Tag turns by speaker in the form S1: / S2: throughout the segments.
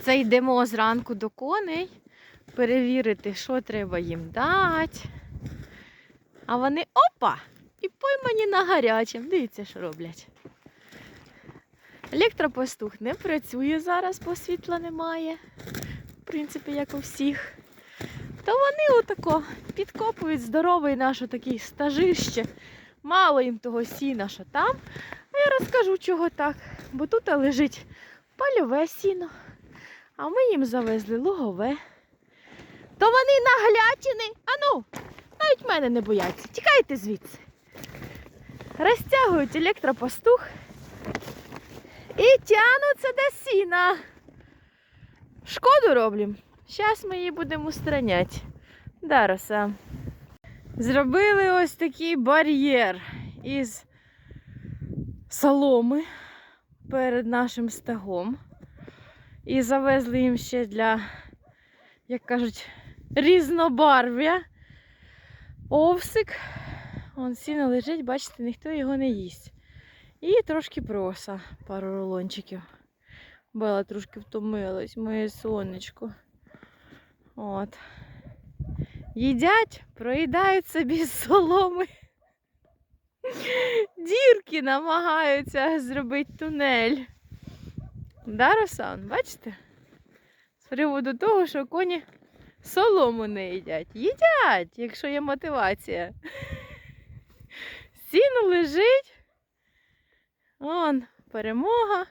S1: Це йдемо зранку до коней, перевірити, що треба їм дати. А вони опа! І поймані на гарячим. Дивіться, що роблять. Електропастух не працює зараз, бо світла немає. В принципі, як у всіх. То вони отако підкопують здоровий наш такий стажище. Мало їм того сіна, що там. А я розкажу, чого так. Бо тут лежить польове сіно, а ми їм завезли лугове. То вони наглятіни. Ану, навіть мене не бояться. Тікайте звідси. Розтягують електропастух і тягнуться до сіна. Шкоду роблім. Зараз ми її будемо устраняти. Да, Роса. Зробили ось такий бар'єр із соломи перед нашим стагом. І завезли їм ще для, як кажуть, різнобарв'я. Овсик. Он сіно лежить, бачите, ніхто його не їсть. І трошки проса, пару рулончиків. Бела трошки втомилась, моє сонечко. От. Їдять, проїдають собі з соломи. Дірки намагаються зробити тунель. Да, Росан, бачите? З приводу того, що коні солому не їдять. Їдять, якщо є мотивація. Сіно лежить. Он, перемога.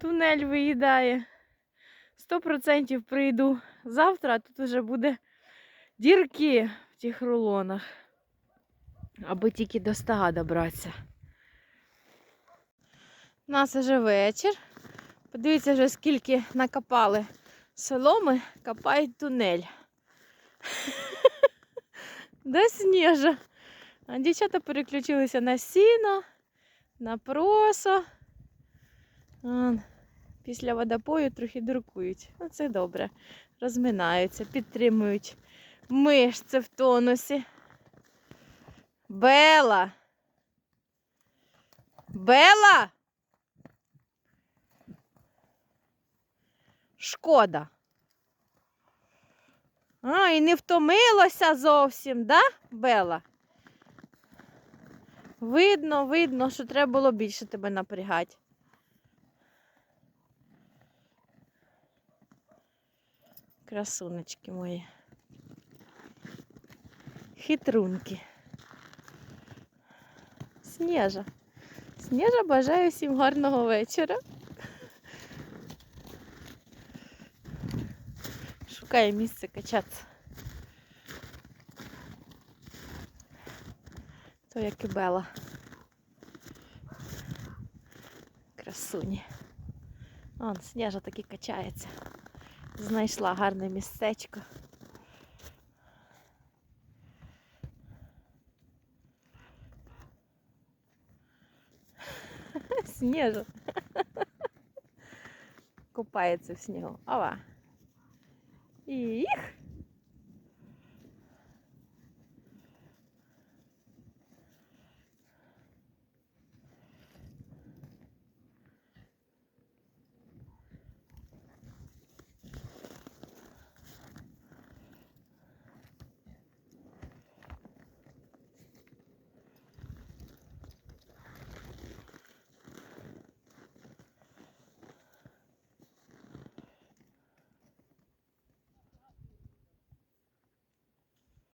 S1: Тунель виїдає. Сто процентів прийду завтра, а тут вже буде дірки в тих рулонах. Аби тільки до стага добратися. У нас вже вечір. Подивіться вже, скільки накопали соломи, копають тунель. До сніжа. А дівчата переключилися на сіно, на просо. Після водопою трохи дуркують. Ну, це добре. Розминаються, підтримують мишці в тонусі. Бела. Бела. Шкода. А, і не втомилася зовсім, да, Бела? Видно, видно, що треба було більше тебе напрягати. Красунечки мої. Хитрунки. Сніжа. Сніжа бажаю всім гарного вечора. Шукає місце качатися. То як і Бела. Красуні. Он, Сніжа таки качається. Знайшла гарне місцечко. Сніжа. Купається в снігу. Ова. І їх.